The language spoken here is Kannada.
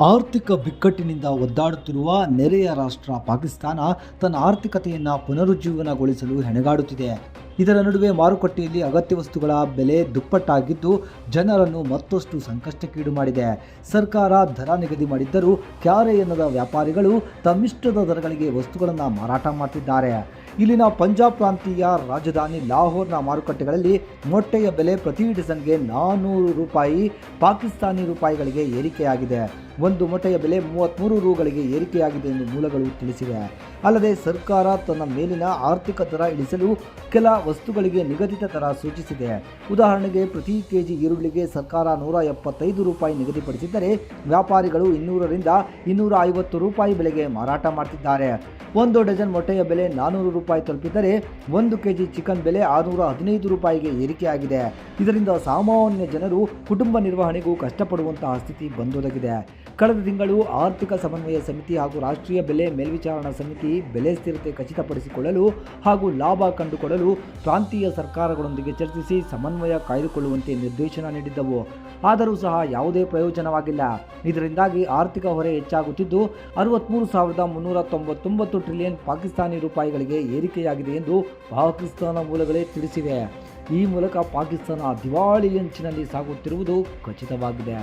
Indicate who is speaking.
Speaker 1: ಆರ್ಥಿಕ ಬಿಕ್ಕಟ್ಟಿನಿಂದ ಒದ್ದಾಡುತ್ತಿರುವ ನೆರೆಯ ರಾಷ್ಟ್ರ ಪಾಕಿಸ್ತಾನ ತನ್ನ ಆರ್ಥಿಕತೆಯನ್ನು ಪುನರುಜ್ಜೀವನಗೊಳಿಸಲು ಹೆಣಗಾಡುತ್ತಿದೆ. ಇದರ ನಡುವೆ ಮಾರುಕಟ್ಟೆಯಲ್ಲಿ ಅಗತ್ಯ ವಸ್ತುಗಳ ಬೆಲೆ ದುಪ್ಪಟ್ಟಾಗಿದ್ದು, ಜನರನ್ನು ಮತ್ತಷ್ಟು ಸಂಕಷ್ಟಕ್ಕೀಡು ಮಾಡಿದೆ. ಸರ್ಕಾರ ದರ ನಿಗದಿ ಮಾಡಿದ್ದರೂ, ಕ್ಯಾರೆ ಎನ್ನದ ವ್ಯಾಪಾರಿಗಳು ತಮ್ಮಿಷ್ಟದ ದರಗಳಿಗೆ ವಸ್ತುಗಳನ್ನು ಮಾರಾಟ ಮಾಡ್ತಿದ್ದಾರೆ. ಇಲ್ಲಿನ ಪಂಜಾಬ್ ಪ್ರಾಂತೀಯ ರಾಜಧಾನಿ ಲಾಹೋರ್ನ ಮಾರುಕಟ್ಟೆಗಳಲ್ಲಿ ಮೊಟ್ಟೆಯ ಬೆಲೆ ಪ್ರತಿ ಡಜನ್ಗೆ ನಾನ್ನೂರು ರೂಪಾಯಿ, ಪಾಕಿಸ್ತಾನಿ ರೂಪಾಯಿಗಳಿಗೆ ಏರಿಕೆಯಾಗಿದೆ. ಒಂದು ಮೊಟ್ಟೆಯ ಬೆಲೆ ಮೂವತ್ತ್ಮೂರು ರೂಗಳಿಗೆ ಏರಿಕೆಯಾಗಿದೆ ಎಂದು ಮೂಲಗಳು ತಿಳಿಸಿವೆ. ಅಲ್ಲದೆ ಸರ್ಕಾರ ತನ್ನ ಮೇಲಿನ ಆರ್ಥಿಕ ದರ ಇಳಿಸಲು ಕೆಲ ವಸ್ತುಗಳಿಗೆ ನಿಗದಿತ ದರ ಸೂಚಿಸಿದೆ. ಉದಾಹರಣೆಗೆ, ಪ್ರತಿ ಕೆಜಿ ಈರುಳ್ಳಿಗೆ ಸರ್ಕಾರ ನೂರ ಎಪ್ಪತ್ತೈದು ರೂಪಾಯಿ ನಿಗದಿಪಡಿಸಿದ್ದರೆ, ವ್ಯಾಪಾರಿಗಳು ಇನ್ನೂರರಿಂದ ಇನ್ನೂರ ಐವತ್ತು ರೂಪಾಯಿ ಬೆಲೆಗೆ ಮಾರಾಟ ಮಾಡ್ತಿದ್ದಾರೆ. ಒಂದು ಡಜನ್ ಮೊಟ್ಟೆಯ ಬೆಲೆ ನಾನ್ನೂರು ರೂಪಾಯಿ ತಲುಪಿದರೆ ಒಂದು ಕೆಜಿ ಚಿಕನ್ ಬೆಲೆ ಆರುನೂರ ಹದಿನೈದು ರೂಪಾಯಿಗೆ ಏರಿಕೆಯಾಗಿದೆ. ಇದರಿಂದ ಸಾಮಾನ್ಯ ಜನರು ಕುಟುಂಬ ನಿರ್ವಹಣೆಗೂ ಕಷ್ಟಪಡುವಂತಹ ಸ್ಥಿತಿ ಬಂದೊದಗಿದೆ. ಕಳೆದ ತಿಂಗಳು ಆರ್ಥಿಕ ಸಮನ್ವಯ ಸಮಿತಿ ಹಾಗೂ ರಾಷ್ಟ್ರೀಯ ಬೆಲೆ ಮೇಲ್ವಿಚಾರಣಾ ಸಮಿತಿ ಬೆಲೆ ಸ್ಥಿರತೆ ಖಚಿತಪಡಿಸಿಕೊಳ್ಳಲು ಹಾಗೂ ಲಾಭ ಕಂಡುಕೊಳ್ಳಲು ಪ್ರಾಂತೀಯ ಸರ್ಕಾರಗಳೊಂದಿಗೆ ಚರ್ಚಿಸಿ ಸಮನ್ವಯ ಕಾಯ್ದುಕೊಳ್ಳುವಂತೆ ನಿರ್ದೇಶನ ನೀಡಿದ್ದವು. ಆದರೂ ಸಹ ಯಾವುದೇ ಪ್ರಯೋಜನವಾಗಿಲ್ಲ. ಇದರಿಂದಾಗಿ ಆರ್ಥಿಕ ಹೊರೆ ಹೆಚ್ಚಾಗುತ್ತಿದ್ದು ಅರವತ್ತ್ಮೂರು ಸಾವಿರದ ಮುನ್ನೂರ ತೊಂಬತ್ತೊಂಬತ್ತು ಟ್ರಿಲಿಯನ್ ಪಾಕಿಸ್ತಾನಿ ರೂಪಾಯಿಗಳಿಗೆ ಏರಿಕೆಯಾಗಿದೆ ಎಂದು ಪಾಕಿಸ್ತಾನ ಮೂಲಗಳೇ ತಿಳಿಸಿವೆ. ಈ ಮೂಲಕ ಪಾಕಿಸ್ತಾನ ದಿವಾಳಿ ಅಂಚಿನಲ್ಲಿ ಸಾಗುತ್ತಿರುವುದು ಖಚಿತವಾಗಿದೆ.